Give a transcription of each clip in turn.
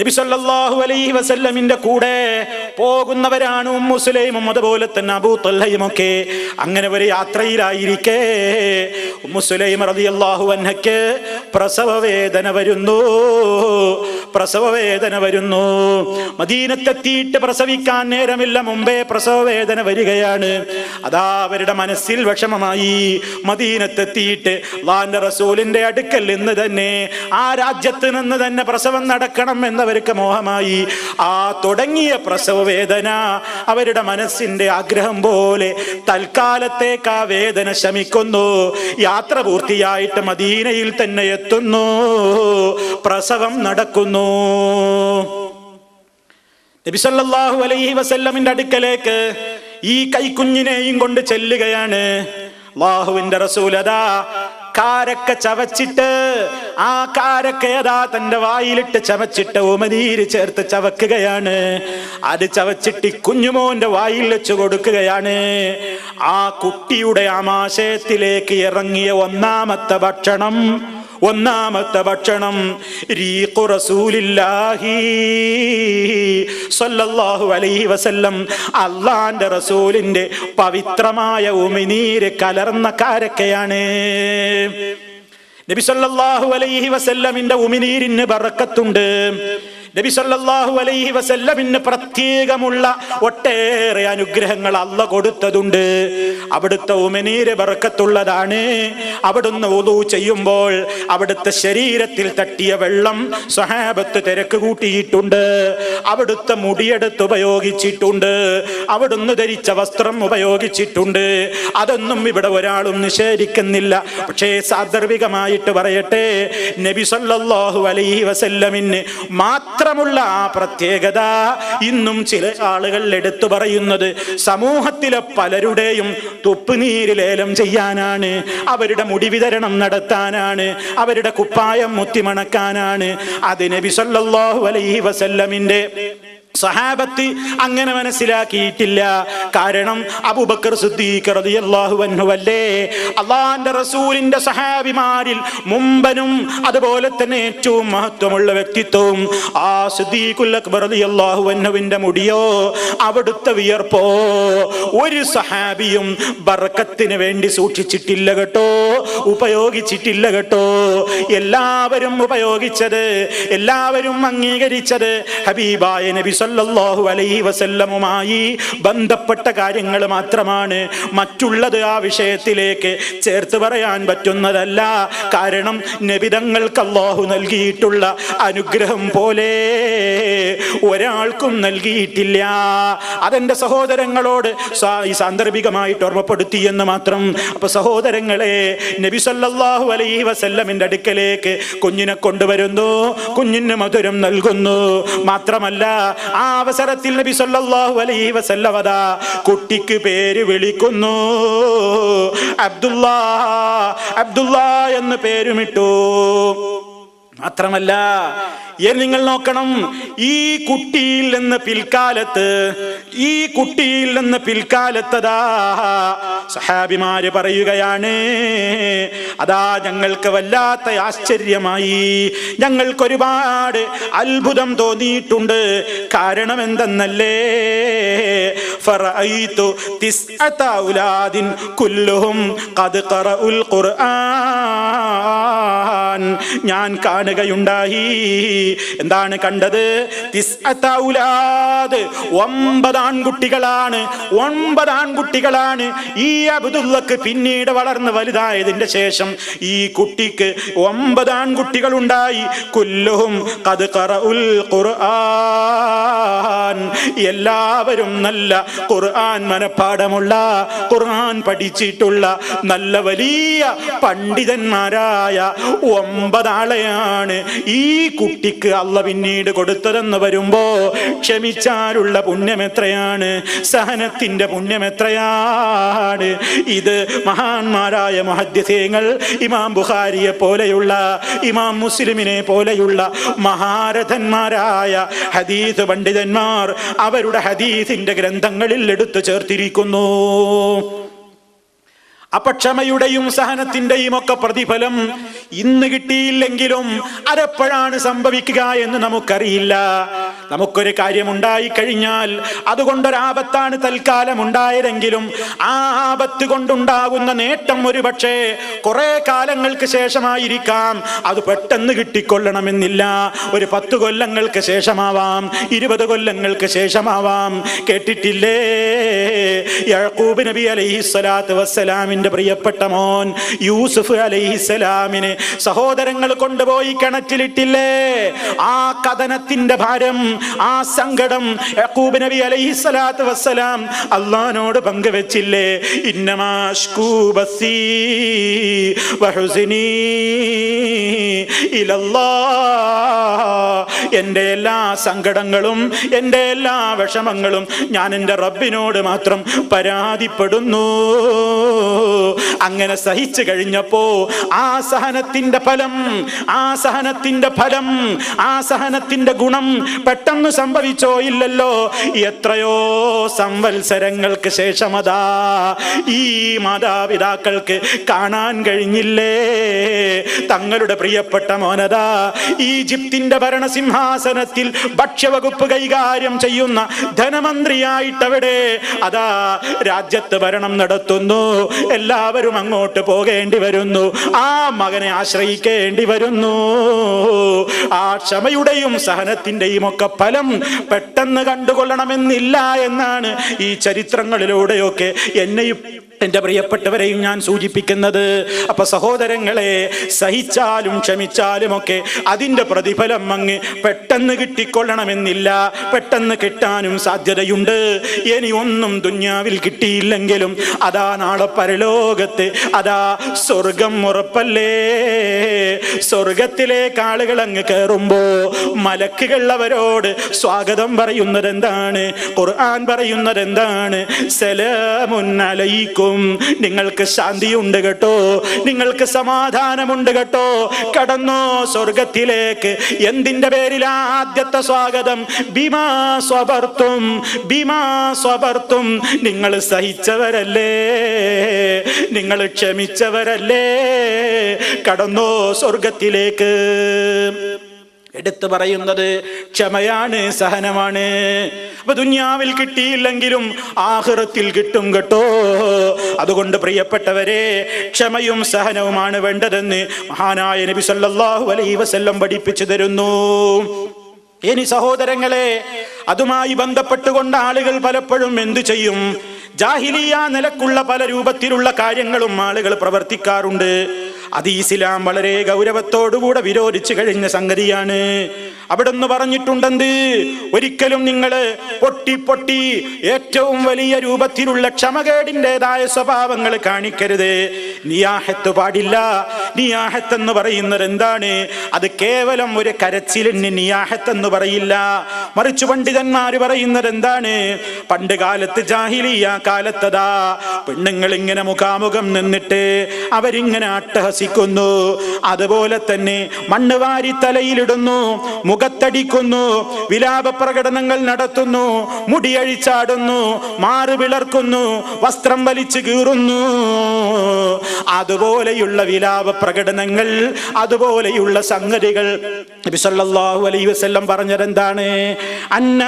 നബി സല്ലല്ലാഹു അലൈഹി കൂടെ പോകുന്നവരാണ് ഉമ്മു അതുപോലെ തന്നെ അബൂ തൊല്ലയും ഒക്കെ. അങ്ങനെ ഒരു യാത്രയിലായിരിക്കെ. ഉമ്മു സുലൈം റളിയല്ലാഹു പ്രസവ വേദന വരുന്നു. പ്രസവ വേദന വരുന്നു. മദീനത്തെത്തിയിട്ട് പ്രസവിക്കാൻ നേരമില്ല. മുമ്പേ പ്രസവവേദന വരികയാണ്. അതാ അവരുടെ മനസ്സിൽ വിഷമമായി. മദീനത്തെത്തിയിട്ട് വാന്റെ റസൂലിന്റെ അടുക്കൽ നിന്ന് തന്നെ ആ രാജ്യത്ത് നിന്ന് തന്നെ പ്രസവം നടക്കണം എന്നവർക്ക് മോഹമായി. ആ തുടങ്ങിയ പ്രസവവേദന അവരുടെ മനസ്സിന്റെ ആഗ്രഹം പോലെ തൽക്കാലത്തേക്ക് ആ വേദന ശമിക്കുന്നു. യാത്ര പൂർത്തിയായിട്ട് മദീനയിൽ തന്നെ എത്തുന്നു. പ്രസവം നടക്കുന്നു. നബിസല്ലാഹു അലൈഹി വസല്ലമിന്റെ അടുക്കലേക്ക് ഈ കൈക്കുഞ്ഞിനെയും കൊണ്ട് ചെല്ലുകയാണ്. അള്ളാഹുവിന്റെ റസൂലതാ കാരക്ക ചവച്ചിട്ട് ആ കാരക്ക ഏതാ തന്റെ വായിലിട്ട് ചവച്ചിട്ട് ഉമനീര് ചേർത്ത് ചവക്കുകയാണ്. അത് ചവച്ചിട്ട് കുഞ്ഞുമോന്റെ വായിൽ വെച്ച് കൊടുക്കുകയാണ്. ആ കുട്ടിയുടെ ആമാശയത്തിലേക്ക് ഇറങ്ങിയ ഒന്നാമത്തെ ഭക്ഷണം ഒന്നാമത്തെ ഭക്ഷണം റീഖു റസൂലില്ലാഹി സല്ലല്ലാഹു അലൈഹി വസല്ലം അള്ളാന്റെ റസൂലിന്റെ പവിത്രമായ ഉമിനീര് കലർന്ന കാരക്കയാണ്. നബി സല്ലല്ലാഹു അലൈഹി വസല്ലമിന്റെ ഉമിനീരിന് ബറക്കത്തുണ്ട്. നബി സല്ലല്ലാഹു അലൈഹി വസല്ലമിന് പ്രത്യേകമുള്ള ഒട്ടേറെ അനുഗ്രഹങ്ങൾ അല്ല കൊടുത്തതുണ്ട്. അവിടുത്തെ ഉമനീര് ബറക്കത്തുള്ളതാണ് അവിടുന്ന് ഒതു ചെയ്യുമ്പോൾ അവിടുത്തെ ശരീരത്തിൽ തട്ടിയ വെള്ളം സഹാബത്ത് തിരക്ക് കൂട്ടിയിട്ടുണ്ട്. അവിടുത്തെ മുടിയെടുത്ത് ഉപയോഗിച്ചിട്ടുണ്ട്. അവിടുന്ന് ധരിച്ച വസ്ത്രം ഉപയോഗിച്ചിട്ടുണ്ട്. അതൊന്നും ഇവിടെ ഒരാളും നിഷേധിക്കുന്നില്ല. പക്ഷേ സാദർവികമായിട്ട് പറയട്ടെ നബി സല്ലല്ലാഹു അലൈഹി വസല്ലമിന് മാത്രമുള്ള ആ പ്രത്യേകത ഇന്നും ചില ആളുകൾ എടുത്തു പറയുന്നത്. സമൂഹത്തിലെ പലരുടെയും തുപ്പുനീര് ലേലം ചെയ്യാനാണ് അവരുടെ മുടി വിതരണം നടത്താനാണ് അവരുടെ കുപ്പായം മുത്തിമണക്കാനാണ്. അതിന് നബി സല്ലല്ലാഹു അലൈഹി വസല്ലമിന്റെ സഹാബത്ത് അങ്ങനെ മനസ്സിലാക്കിയിട്ടില്ല. കാരണം അബുബക്കർ സിദ്ദീഖ് റളിയല്ലാഹു അൻഹു അല്ലേ അള്ളാന്റെ റസൂലിന്റെ സഹാബിമാരിൽ മുമ്പനും അതുപോലെ തന്നെ ഏറ്റവും മഹത്വമുള്ള വ്യക്തിത്വവും ആ സിദ്ദീഖുൽ അക്ബർ റളിയല്ലാഹു അൻഹുവിന്റെ മുടിയോ? അവിടുത്തെ വിയർപ്പോ? ഒരു സഹാബിയും ബർക്കത്തിന് വേണ്ടി സൂക്ഷിച്ചിട്ടില്ല കേട്ടോ? ഉപയോഗിച്ചിട്ടില്ല കേട്ടോ? എല്ലാവരും ഉപയോഗിച്ചത് എല്ലാവരും അംഗീകരിച്ചത് ഹബീബായ നബി സല്ലല്ലാഹു അലൈഹി വസല്ലമുമായി ബന്ധപ്പെട്ട കാര്യങ്ങൾ മാത്രമാണ് മറ്റുള്ളത് ആ വിഷയത്തിലേക്ക് ചേർത്ത് പറയാൻ പറ്റുന്നതല്ല. കാരണം നബിതങ്ങൾക്ക് അള്ളാഹു നൽകിയിട്ടുള്ള അനുഗ്രഹം പോലെ ഒരാൾക്കും നൽകിയിട്ടില്ല. അതെന്റെ സഹോദരങ്ങളോട് സാന്ദർഭികമായിട്ട് ഓർമ്മപ്പെടുത്തി എന്ന് മാത്രം. അപ്പൊ സഹോദരങ്ങളെ നബി സല്ലാഹു അലൈഹി വസല്ലമിന്റെ അടുക്കലേക്ക് കുഞ്ഞിനെ കൊണ്ടുവരുന്നു. കുഞ്ഞിന് മധുരം നൽകുന്നു. മാത്രമല്ല ആ അവസരത്തിൽ നബി സല്ലല്ലാഹു അലൈഹി വസല്ലമ കുട്ടിക്ക് പേര് വിളിക്കുന്നു. അബ്ദുല്ലാ അബ്ദുല്ലാ എന്ന് പേരുമിട്ടു. മാത്രമല്ല നിങ്ങൾ നോക്കണം ഈ കുട്ടിയിൽ നിന്ന് പിൽക്കാലത്ത് ഈ കുട്ടിയിൽ നിന്ന് പിൽക്കാലത്തതാ സഹാബിമാര് പറയുകയാണ്. അതാ ഞങ്ങൾക്ക് വല്ലാത്ത ആശ്ചര്യമായി. ഞങ്ങൾക്ക് ഒരുപാട് അത്ഭുതം തോന്നിയിട്ടുണ്ട്. കാരണം എന്തെന്നല്ലേ കുല്ലുഹും ഖറഉൽ ഖുർആൻ ഞാൻ കാണുകയുണ്ടായി. എന്താണ് കണ്ടത്? ഒമ്പത് ആൺകുട്ടികളാണ്. ഒമ്പത് ആൺകുട്ടികളാണ്. ഈ അബ്ദുള്ളക്ക് പിന്നീട് വളർന്ന് വലുതായതിന്റെ ശേഷം ഈ കുട്ടിക്ക് ഒമ്പത് ആൺകുട്ടികൾ ഉണ്ടായി കുല്ലുഹും ഖുർആൻ. എല്ലാവരും നല്ല ഖുർആൻ മനഃപ്പാടമുള്ള ഖുർആൻ പഠിച്ചിട്ടുള്ള നല്ല വലിയ പണ്ഡിതന്മാരായ ഒമ്പതാളെയാണ് ഈ കുട്ടിക്ക് അല്ല പിന്നീട് കൊടുത്തതെന്ന് വരുമ്പോ ക്ഷമിച്ചാലുള്ള പുണ്യം എത്രയാണ് സഹനത്തിന്റെ പുണ്യം എത്രയാണ് ഇത് മഹാന്മാരായ മഹദ്യസേങ്ങൾ ഇമാം ബുഖാരിയെ പോലെയുള്ള ഇമാം മുസ്ലിമിനെ പോലെയുള്ള മഹാരഥന്മാരായ ഹദീസ് പണ്ഡിതന്മാർ അവരുടെ ഹദീസിന്റെ ഗ്രന്ഥങ്ങളിൽ എടുത്തു ചേർത്തിരിക്കുന്നു. അപ്പൊ ക്ഷമയുടെയും സഹനത്തിന്റെയും ഒക്കെ പ്രതിഫലം ഇന്ന് കിട്ടിയില്ലെങ്കിലും അതെപ്പോഴാണ് സംഭവിക്കുക എന്ന് നമുക്കറിയില്ല. നമുക്കൊരു കാര്യമുണ്ടായി കഴിഞ്ഞാൽ അതുകൊണ്ടൊരാപത്താണ് തൽക്കാലം ഉണ്ടായതെങ്കിലും ആ ആപത്ത് കൊണ്ടുണ്ടാകുന്ന നേട്ടം ഒരു പക്ഷേ കുറെ കാലങ്ങൾക്ക് ശേഷമായിരിക്കാം. അത് പെട്ടെന്ന് കിട്ടിക്കൊള്ളണമെന്നില്ല. ഒരു പത്ത് കൊല്ലങ്ങൾക്ക് ശേഷമാവാം ഇരുപത് കൊല്ലങ്ങൾക്ക് ശേഷമാവാം. കേട്ടിട്ടില്ലേ? യഴക്കൂബ് നബി അലൈഹി സ്വലാത്ത് വസ്സലാമിന്റെ പ്രിയപ്പെട്ട മോൻ യൂസുഫ് അലൈഹിസ്സലാമിന് സഹോദരങ്ങൾ കൊണ്ടുപോയി കിണറ്റിലിട്ടില്ലേ? ആ കഥനത്തിന്റെ ഭാരം ആ സങ്കടം യക്കൂബ് നബി അലൈഹി സ്വലാത്തു വസ്സലാം അള്ളഹാനോട് പങ്കുവെച്ചില്ലേ? ഇന്നമാഷ്കൂ ബസീ വഹുസിനീ ഇലല്ലാ എന്റെ എല്ലാ സങ്കടങ്ങളും എന്റെ എല്ലാ വിഷമങ്ങളും ഞാൻ എന്റെ റബ്ബിനോട് മാത്രം പരാതിപ്പെടുന്നു. അങ്ങനെ സഹിച്ചു കഴിഞ്ഞപ്പോ ആ സഹനത്തിന്റെ ഫലം ആ സഹനത്തിന്റെ ഫലം ആ സഹനത്തിന്റെ ഗുണം പെട്ടെന്ന് സംഭവിച്ചോ ഇല്ലല്ലോ? എത്രയോ സംവത്സരങ്ങൾക്ക് ശേഷമതാ ഈ മാതാപിതാക്കൾക്ക് കാണാൻ കഴിഞ്ഞില്ലേ? തങ്ങളുടെ പ്രിയപ്പെട്ട മോനതാ ഈജിപ്തിന്റെ ഭരണസിംഹാസനത്തിൽ ഭക്ഷ്യവകുപ്പ് കൈകാര്യം ചെയ്യുന്ന ധനമന്ത്രിയായിട്ടവിടെ അതാ രാജ്യത്ത് ഭരണം നടത്തുന്നു. എല്ലാവരും അങ്ങോട്ട് പോകേണ്ടി വരുന്നു. ആ മകനെ ആശ്രയിക്കേണ്ടി വരുന്നു. ആ ക്ഷമയുടെയും സഹനത്തിന്റെയും ഒക്കെ ഫലം പെട്ടെന്ന് കണ്ടുകൊള്ളണമെന്നില്ല എന്നാണ് ഈ ചരിത്രങ്ങളിലൂടെയൊക്കെ എന്നെയും എന്റെ പ്രിയപ്പെട്ടവരെയും ഞാൻ സൂചിപ്പിക്കുന്നത്. അപ്പൊ സഹോദരങ്ങളെ സഹിച്ചാലും ക്ഷമിച്ചാലും ഒക്കെ അതിന്റെ പ്രതിഫലം അങ്ങ് പെട്ടെന്ന് കിട്ടിക്കൊള്ളണമെന്നില്ല. പെട്ടെന്ന് കിട്ടാനും സാധ്യതയുണ്ട്. ഇനി ഒന്നും ദുന്യാവിൽ കിട്ടിയില്ലെങ്കിലും അതാ നാളെ പരലോകത്ത് അതാ സ്വർഗം ഉറപ്പല്ലേ? സ്വർഗത്തിലേക്ക് ആളുകൾ അങ്ങ് കയറുമ്പോ മലക്കുകൾ അവരോട് സ്വാഗതം പറയുന്നത് എന്താണ് ഖുർആൻ പറയുന്നത് എന്താണ് സലാമുൻ അലൈക്കും. നിങ്ങൾക്ക് ശാന്തിയുണ്ട് കേട്ടോ. നിങ്ങൾക്ക് സമാധാനമുണ്ട് കേട്ടോ. കടന്നോ സ്വർഗത്തിലേക്ക്. എന്തിന്റെ ആദ്യത്തെ സ്വാഗതം. ബിമാ സ്വബർത്തും ബിമാ സ്വബർത്തും നിങ്ങൾ സഹിച്ചവരല്ലേ? നിങ്ങൾ ക്ഷമിച്ചവരല്ലേ? കടന്നോ സ്വർഗത്തിലേക്ക് എടുത്തു പറയുന്നത് ക്ഷമയാണ് സഹനമാണ്. അപ്പൊ ദുന്യാവിൽ കിട്ടിയില്ലെങ്കിലും ആഹൃത്തിൽ കിട്ടും കേട്ടോ. അതുകൊണ്ട് പ്രിയപ്പെട്ടവരെ ക്ഷമയും സഹനവുമാണ് വേണ്ടതെന്ന് മഹാനായ നബി സല്ലാഹു അലൈ വസല്ലം പഠിപ്പിച്ചു തരുന്നു. ഇനി സഹോദരങ്ങളെ അതുമായി ബന്ധപ്പെട്ടുകൊണ്ട് ആളുകൾ പലപ്പോഴും എന്തു ചെയ്യും? ജാഹിലിയ നിലക്കുള്ള പല രൂപത്തിലുള്ള കാര്യങ്ങളും ആളുകൾ പ്രവർത്തിക്കാറുണ്ട്. അത് ഇസ്ലാം വളരെ ഗൗരവത്തോടുകൂടെ വിരോധിച്ചു കഴിഞ്ഞ സംഗതിയാണ്. അവിടെ നിന്ന് പറഞ്ഞിട്ടുണ്ടെന്ത്? ഒരിക്കലും നിങ്ങൾ പൊട്ടി പൊട്ടി ഏറ്റവും വലിയ രൂപത്തിലുള്ള ക്ഷമകേടിന്റെതായ സ്വഭാവങ്ങൾ കാണിക്കരുത്. നിയാഹത്ത് പാടില്ല. നിയാഹത്ത് എന്ന് പറയുന്നത് എന്താണ്? അത് കേവലം ഒരു കരച്ചിലിന് നിയാഹത്ത് എന്ന് പറയില്ല. മറിച്ച് പണ്ഡിതന്മാർ പറയുന്നത് എന്താണ്? പണ്ട് കാലത്ത് ജാഹിലിയ കാലത്തതാ പെണ്ണുങ്ങൾ ഇങ്ങനെ മുഖാമുഖം നിന്നിട്ട് അവരിങ്ങനെ അട്ടഹസിക്കുന്നു. അതുപോലെ തന്നെ മണ്ണ് വാരി തലയിലിടുന്നു. മുഖത്തടിക്കുന്നു വിലാപ പ്രകടനങ്ങൾ നടത്തുന്നു മുടിയഴിച്ചാടുന്നു മാറ് വിളർക്കുന്നു വസ്ത്രം വലിച്ചു കീറുന്നു. അതുപോലെയുള്ള വിലാപ പ്രകടനങ്ങൾ അതുപോലെയുള്ള സംഗതികൾ പറഞ്ഞതെന്താണ്? അന്ന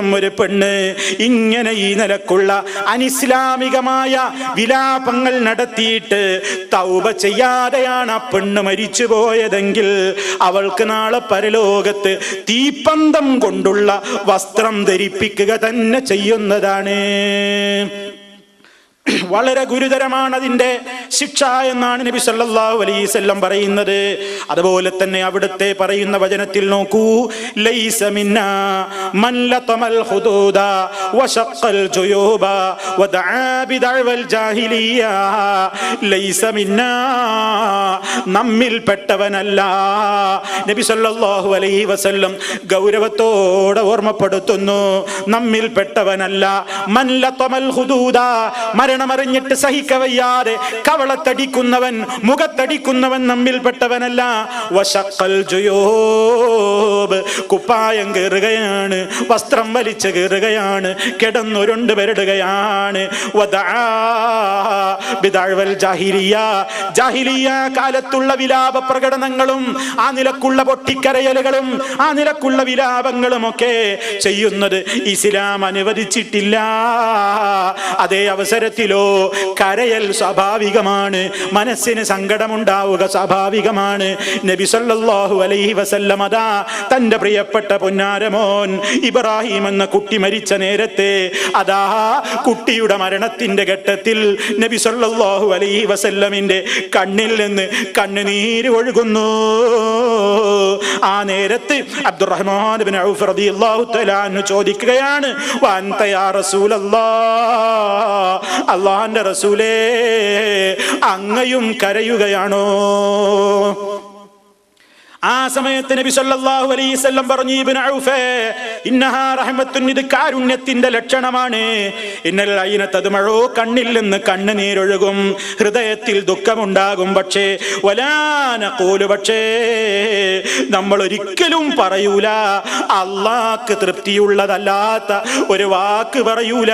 ഏതെങ്കിലും ഒരു പെണ്ണ് ഇങ്ങനെ ഈ നിലക്കുള്ള അനിസ്ലാമികമായ വിലാപങ്ങൾ നടത്തിയിട്ട് തൗബ ചെയ്യാതെയാണ് ആ പെണ്ണ് മരിച്ചു പോയതെങ്കിൽ അവൾക്ക് നാളെ പരലോകത്ത് തീപ്പന്തം കൊണ്ടുള്ള വസ്ത്രം ധരിപ്പിക്കുക തന്നെ ചെയ്യുന്നതാണ്. വളരെ ഗുരുതരമാണ് അതിന്റെ ശിക്ഷ എന്നാണ് നബി സല്ലല്ലാഹു അലൈഹി വസല്ലം പറയുന്നത്. അതുപോലെ തന്നെ അവിടുത്തെ പറയുന്ന വചനത്തിൽ നോക്കൂ. ലൈസ മിന്നാ മൻ ലതമൽ ഹുദൂദ വശഖൽ ജുയൂബ വദആ ബിദഅവൽ ജാഹിലിയ. ലൈസ മിന്നാ നമ്മിൽ പെട്ടവനല്ല. നബി സല്ലല്ലാഹു അലൈഹി വസല്ലം ഗൗരവത്തോടെ ഓർമ്മപ്പെടുത്തുന്നു. നമ്മിൽ പെട്ടവനല്ല. മൻ ലതമൽ ഹുദൂദ മരണമറിഞ്ഞിട്ട് സഹിക്കവയ്യാതെ കവളത്തടിക്കുന്നവൻ മുഖത്തടിക്കുന്നവൻ നമ്മിൽപ്പെട്ടവനല്ല വശക്കൽ ജുയോബ് കുപ്പായം കയറുകയാണ് വസ്ത്രം വലിച്ചു കയറുകയാണ് കിടന്നുരുണ്ട് വരടുകയാണ് ജാഹിലിയ. കാലത്തുള്ള വിലാപ പ്രകടനങ്ങളും ആ നിലക്കുള്ള പൊട്ടിക്കരയലുകളും ആ നിലക്കുള്ള വിലാപങ്ങളും ഒക്കെ ചെയ്യുന്നത് ഇസ്ലാം അനുവദിച്ചിട്ടില്ല. അതേ അവസരത്തിലോ കരയൽ സ്വാഭാവികമാണ് മനസ്സിന് സങ്കടമുണ്ടാവുക സ്വാഭാവികമാണ്. നബി സല്ലല്ലാഹു അലൈഹി വസല്ലം അതാ തന്റെ പ്രിയപ്പെട്ട പൊന്നാരമോൻ ഇബ്രാഹിം എന്ന കുട്ടി മരിച്ച നേരത്തെ അതാ കുട്ടിയുടെ മരണത്തിന്റെ ഘട്ടത്തിൽ നബി സല്ലല്ലാഹു അലൈഹി വസല്ലമിന്റെ കണ്ണിൽ നിന്ന് കണ്ണുനീര് ഒഴുകുന്നു. ആ നേരത്ത് അബ്ദുറഹ്മാൻ ഔഫ് റളിയല്ലാഹു ചോദിക്കുകയാണ് യാ റസൂലല്ലാഹ് റസൂലേ അങ്ങയും കരയുകയാണോ? ആ സമയത്ത് നബി സല്ലല്ലാഹു അലൈഹി വസല്ലം പറഞ്ഞു ഇബ്നു ഔഫേ ഇന്നഹാ റഹ്മത്തുൻ ഇത് കാരുണ്യത്തിന്റെ ലക്ഷണമാണ്. ഇന്നൽ ഐന തദ്മഴോ കണ്ണിൽ നിന്ന് കണ്ണുനീരൊഴുകും ഹൃദയത്തിൽ ദുഃഖമുണ്ടാകും പക്ഷേ വലാന നഖൂലു പക്ഷേ നമ്മൾ ഒരിക്കലും പറയൂല. അള്ളാക്ക് തൃപ്തിയുള്ളതല്ലാത്ത ഒരു വാക്ക് പറയൂല.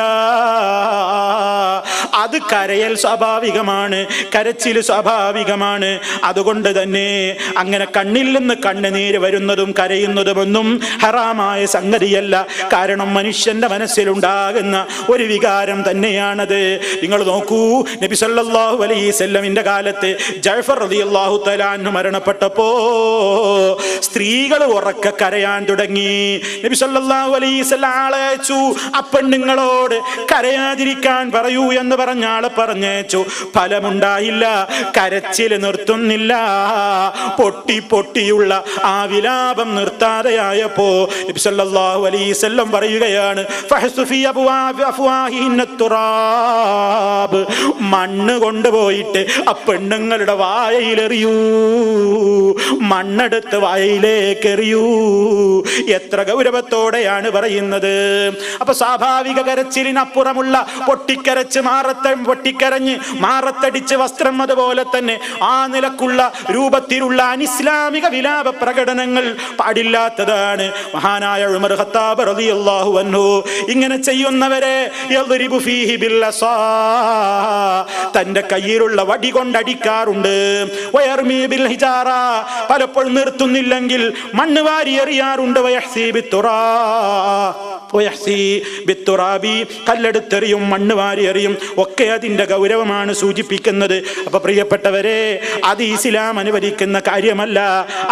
അത് കരയൽ സ്വാഭാവികമാണ് കരച്ചിൽ സ്വാഭാവികമാണ്. അതുകൊണ്ട് തന്നെ അങ്ങനെ കണ്ണിൽ നിന്ന് കണ്ണുനീര് വരുന്നതും കരയുന്നതുമൊന്നും ഹറാമായ സംഗതിയല്ല. കാരണം മനുഷ്യന്റെ മനസ്സിലുണ്ടാകുന്ന ഒരു വികാരം തന്നെയാണത്. നിങ്ങൾ നോക്കൂ നബി സല്ലല്ലാഹു അലൈഹി വസല്ലമിന്റെ കാലത്ത് ജഅഫർ റളിയല്ലാഹു അള്ളാഹു അൻഹു മരണപ്പെട്ടപ്പോ സ്ത്രീകൾ ഉറക്ക കരയാൻ തുടങ്ങി. നബി സല്ലല്ലാഹു അലൈഹി വസല്ലം ആളെ ആ കരയാതിരിക്കാൻ പറയൂ എന്ന് പറഞ്ഞ ആളെ പറഞ്ഞയച്ചു. ഫലമുണ്ടായില്ല കരച്ചിൽ നിർത്തുന്നില്ല. പൊട്ടി പൊട്ടി പൊട്ടിയുള്ള ആ വിലാപം നിർത്താതെയായപ്പോ നബി സല്ലല്ലാഹു അലൈഹി വസല്ലം പറയുകയാണ് മണ്ണ് കൊണ്ടുപോയിട്ട് ആ പെണ്ണുങ്ങളുടെ വായയിലെറിയൂ മണ്ണെടുത്ത് വായയിലേക്ക് എറിയൂ എത്ര ഗൗരവത്തോടെയാണ് പറയുന്നത്. അപ്പൊ സ്വാഭാവിക കരച്ചിലിനപ്പുറമുള്ള പൊട്ടിക്കരച്ച് മാറത്ത പൊട്ടിക്കരഞ്ഞ് മാറത്തടിച്ച് വസ്ത്രം അതുപോലെ തന്നെ ആ നിലക്കുള്ള രൂപത്തിലുള്ള അനിസ്ലാമിക വിലാപ പ്രകടനങ്ങൾ പാടില്ലാത്തതാണ്. മഹാനായ ഉമർ ഖത്താബ് റളിയല്ലാഹു അൻഹു ഇങ്ങനെ ചെയ്യുന്നവരെ യദ്രിബു ഫീഹി ബില്ലസാ തന്റെ കയ്യിലുള്ള വടി കൊണ്ടടിക്കാറുണ്ട്. വയർമീ ബിൽ ഹിജാറ. പലപ്പോഴും നിർത്തുന്നില്ലെങ്കിൽ മണ്ണ് വാരി എറിയാറുണ്ട് വയഹ്സീബി വയഹ്സി ബിത്തുറാബി കല്ലെടുത്തെറിയും മണ്ണ് വാരി എറിയും ഒക്കെ അതിന്റെ ഗൗരവമാണ് സൂചിപ്പിക്കുന്നത്. അപ്പൊ പ്രിയപ്പെട്ടവരെ അത് ഇസ്ലാം അനുവദിക്കുന്ന കാര്യമല്ല.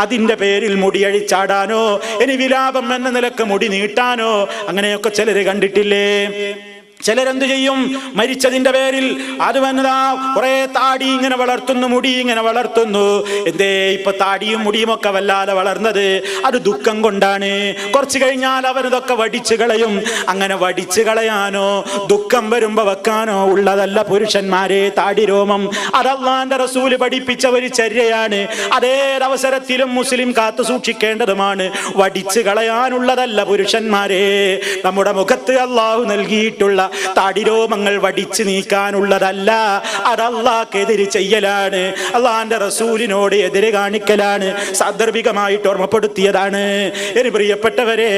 അതിന്റെ പേരിൽ മുടിയഴിച്ചാടാനോ ഇനി വിലാപം എന്ന നിലയ്ക്ക് മുടി നീട്ടാനോ അങ്ങനെയൊക്കെ ചിലര് കണ്ടിട്ടില്ലേ? ചിലരെന്ത് ചെയ്യും? മരിച്ചതിന്റെ പേരിൽ അത് വന്നതാ കുറെ താടി ഇങ്ങനെ വളർത്തുന്നു മുടി ഇങ്ങനെ വളർത്തുന്നു. എന്തേ ഇപ്പൊ താടിയും മുടിയും ഒക്കെ വല്ലാതെ വളർന്നത് അത് ദുഃഖം കൊണ്ടാണ്. കുറച്ച് കഴിഞ്ഞാൽ അവരിതൊക്കെ വടിച്ചു കളയും. അങ്ങനെ വടിച്ചു കളയാനോ ദുഃഖം വരുമ്പോ വെക്കാനോ ഉള്ളതല്ല പുരുഷന്മാരെ താടി രോമം. അതല്ലാന്റെ റസൂൽ പഠിപ്പിച്ച ഒരു ചര്യയാണ്. അതേതവസരത്തിലും മുസ്ലിം കാത്തു സൂക്ഷിക്കേണ്ടതുമാണ്. വടിച്ചു കളയാനുള്ളതല്ല പുരുഷന്മാരെ. നമ്മുടെ മുഖത്ത് അള്ളാഹു നൽകിയിട്ടുള്ള താടിരോമങ്ങൾ വടിച്ചു നീക്കാനുള്ളതല്ല. അത് അള്ളാഹ്ക്കെതിരെ ചെയ്യലാണ്. അള്ളാന്റെ റസൂലിനോട് എതിര് കാണിക്കലാണ്. സാന്ദർഭികമായിട്ട് ഓർമ്മപ്പെടുത്തിയതാണ്. എനി പ്രിയപ്പെട്ടവരെ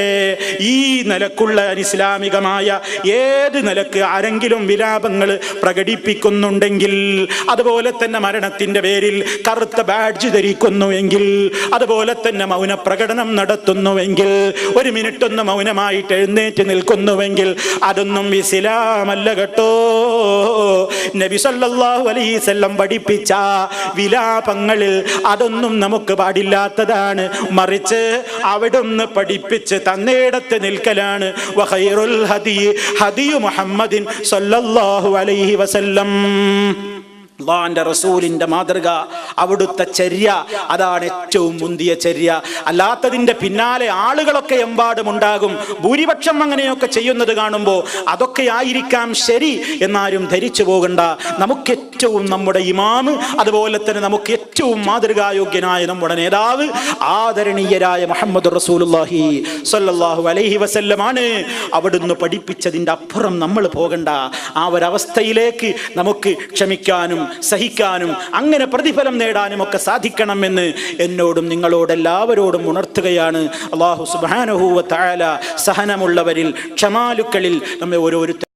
ഈ നിലക്കുള്ള അനിസ്ലാമികമായ ഏത് നിലയ്ക്ക് ആരെങ്കിലും വിലാപങ്ങൾ പ്രകടിപ്പിക്കുന്നുണ്ടെങ്കിൽ അതുപോലെ തന്നെ മരണത്തിന്റെ പേരിൽ കറുത്ത ബാഡ്ജ് ധരിക്കുന്നുവെങ്കിൽ അതുപോലെ തന്നെ മൗന പ്രകടനം നടത്തുന്നുവെങ്കിൽ ഒരു മിനിറ്റ് ഒന്ന് മൗനമായിട്ട് എഴുന്നേറ്റ് നിൽക്കുന്നുവെങ്കിൽ അതൊന്നും ഇസ്ലാമല്ല കേട്ടോ. അലൈഹി വസല്ലം പഠിപ്പിച്ച വിലാപങ്ങളിൽ അതൊന്നും നമുക്ക് പാടില്ലാത്തതാണ്. മറിച്ച് അവിടുന്ന് പഠിപ്പിച്ച് തന്നേടത്ത് നിൽക്കലാണ്. ഹദിയു മുഹമ്മദിൻ സല്ലല്ലാഹു അലൈഹി വസല്ലം. അള്ളാന്റെ റസൂലിന്റെ മാതൃക അവിടുത്തെ ചര്യ അതാണ് ഏറ്റവും മുന്തിയ ചര്യ. അല്ലാത്തതിന്റെ പിന്നാലെ ആളുകളൊക്കെ എമ്പാടും ഉണ്ടാകും. ഭൂരിപക്ഷം അങ്ങനെയൊക്കെ ചെയ്യുന്നത് കാണുമ്പോൾ അതൊക്കെ ആയിരിക്കാം ശരി എന്നാരും ധരിച്ചു പോകണ്ട. നമുക്ക് ഏറ്റവും നമ്മുടെ ഇമാമ് അതുപോലെ തന്നെ നമുക്ക് ഏറ്റവും മാതൃകായോഗ്യനായ നമ്മുടെ നേതാവ് ആദരണീയരായ മുഹമ്മദ് റസൂലുള്ളാഹി സല്ലാഹു അലൈഹി വസല്ലമാണ്. അവിടുന്ന് പഠിപ്പിച്ചതിന്റെ അപ്പുറം നമ്മൾ പോകണ്ട. ആ ഒരവസ്ഥയിലേക്ക് നമുക്ക് ക്ഷമിക്കാനും സഹിക്കാനും അങ്ങനെ പ്രതിഫലം നേടാനും ഒക്കെ സാധിക്കണമെന്ന് എന്നോടും നിങ്ങളോടെല്ലാവരോടും ഉണർത്തുകയാണ്. അള്ളാഹു സുബാനഹൂവ താല സഹനമുള്ളവരിൽ ക്ഷമാലുക്കളിൽ നമ്മെ ഓരോരുത്തർ